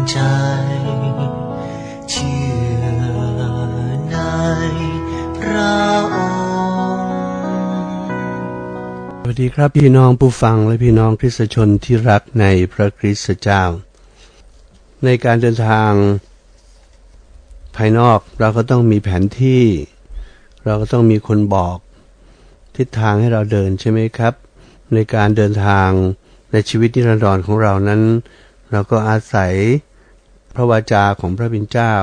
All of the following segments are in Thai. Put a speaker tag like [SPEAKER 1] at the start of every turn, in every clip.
[SPEAKER 1] สวัสดีครับพี่น้องผู้ฟังและพี่น้องคริสตชนที่รักในพระคริสตเจ้า ในการเดินทางภายนอกเราก็ต้องมีแผนที่ เราก็ต้องมีคนบอก ทิศทางให้เราเดินใช่ไหมครับ ในการเดินทางในชีวิตนิรันดรของเรานั้น เราก็อาศัย พระวาจาของพระบิดเจ้า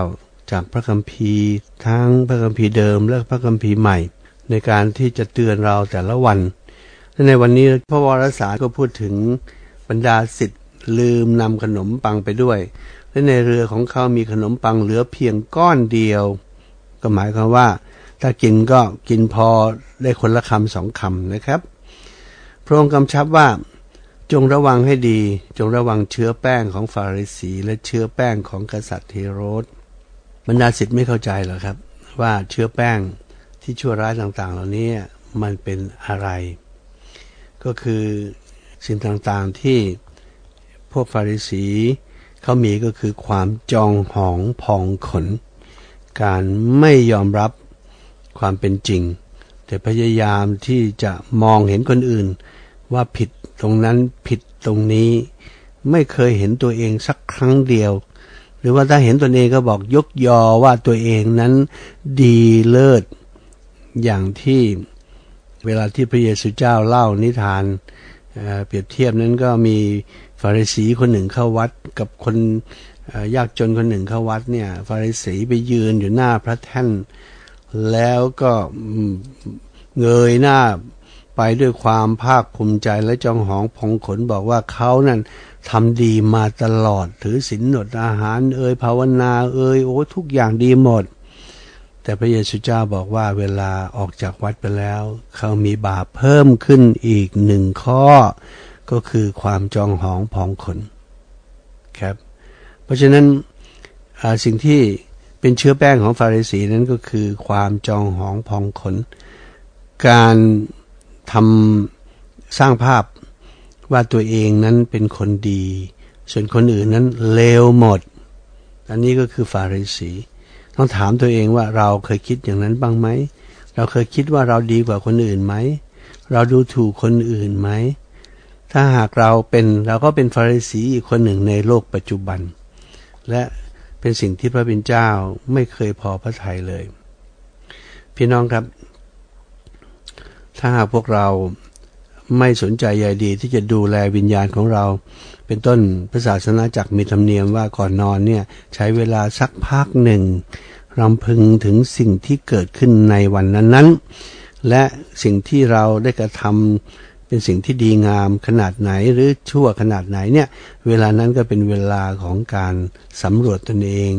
[SPEAKER 1] จากพระคัมภีร์ ทั้งพระคัมภีร์เดิมและพระคัมภีร์ใหม่ ในการที่จะเตือนเราแต่ละวันและในวันนี้พระวรสารก็พูดถึงบรรดาสิทธิ์ลืมนำขนมปังไปด้วย และในเรือของเขามีขนมปังเหลือเพียงก้อนเดียว ก็หมายความว่า ถ้ากินก็กินพอได้คนละคำสองคำนะครับ พระองค์กำชับว่า จงระวังให้ดี จงระวังเชื้อแป้งของฟาริสีและเชื้อแป้งของกษัตริย์เทโรสบรรดาสิทธิ์ไม่เข้าใจหรอกครับ ว่าเชื้อแป้งที่ชั่วร้ายต่างๆ เหล่านี้มันเป็นอะไร ก็คือสิ่งต่างๆที่พวกฟาริสีเขามีก็คือความจองหองพองขน การไม่ยอมรับความเป็นจริง แต่พยายามที่จะมองเห็นคนอื่น ว่าผิดตรงนั้นผิดตรงนี้ ไม่เคยเห็นตัวเองสักครั้งเดียว หรือว่าถ้าเห็นตัวเองก็บอกยกยอว่าตัวเองนั้นดีเลิศ อย่างที่เวลาที่พระเยซูเจ้าเล่านิทานเเปรียบเทียบนั้นก็มีฟาริสีคนหนึ่งเข้าวัดกับคนยากจนคนหนึ่งเข้าวัดเนี่ยฟาริสีไปยืนอยู่หน้าพระแท่น แล้วก็เงยหน้า ไปด้วยความภาคภูมิใจและจองหองพองขนบอกว่าเขานั้นทำดีมาตลอด ถือศีลอดอาหาร เอ่ยภาวนา เอ่ยโอ้ทุกอย่างดีหมด แต่พระเยซูเจ้าบอกว่าเวลาออกจากวัดไปแล้ว เขามีบาปเพิ่มขึ้นอีกหนึ่งข้อ ก็คือความจองหองพองขนครับ เพราะฉะนั้นสิ่งที่เป็นเชื้อแป้งของฟาริสีนั้นก็คือความจองหองพองขน การ ทำสร้างภาพว่าตัวเองนั้นเป็นคนดี ส่วนคนอื่นนั้นเลวหมด อันนี้ก็คือฟาริสี ต้องถามตัวเองว่าเราเคยคิดอย่างนั้นบ้างไหม เราเคยคิดว่าเราดีกว่าคนอื่นไหม เราดูถูกคนอื่นไหม ถ้าหากเราเป็นเราก็เป็นฟาริสีอีกคนหนึ่งในโลกปัจจุบัน และเป็นสิ่งที่พระบิดเจ้าไม่เคยพอพระทัยเลย พี่น้องครับ ถ้าหากพวกเราไม่สนใจใยดีที่จะดูแลวิญญาณของเรา เป็นต้นพระศาสนาจักรมีธรรมเนียมว่าก่อนนอนเนี่ยใช้เวลาสักพักหนึ่งรำพึงถึงสิ่งที่เกิดขึ้นในวันนั้นๆ และสิ่งที่เราได้กระทำ เป็นสิ่งที่ดีงามขนาดไหนหรือชั่วขนาดไหนเนี่ยเวลานั้นก็เป็นเวลาของการสำรวจตนเอง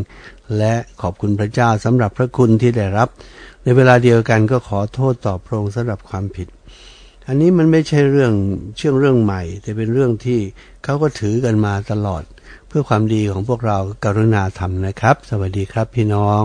[SPEAKER 1] และขอบคุณพระเจ้าสำหรับพระคุณที่ได้รับ ในเวลาเดียวกันก็ขอโทษต่อพระองค์สำหรับความผิด อันนี้มันไม่ใช่เรื่องเชื่องเรื่องใหม่ แต่เป็นเรื่องที่เขาก็ถือกันมาตลอด เพื่อความดีของพวกเรากรุณาทำนะครับ สวัสดีครับพี่น้อง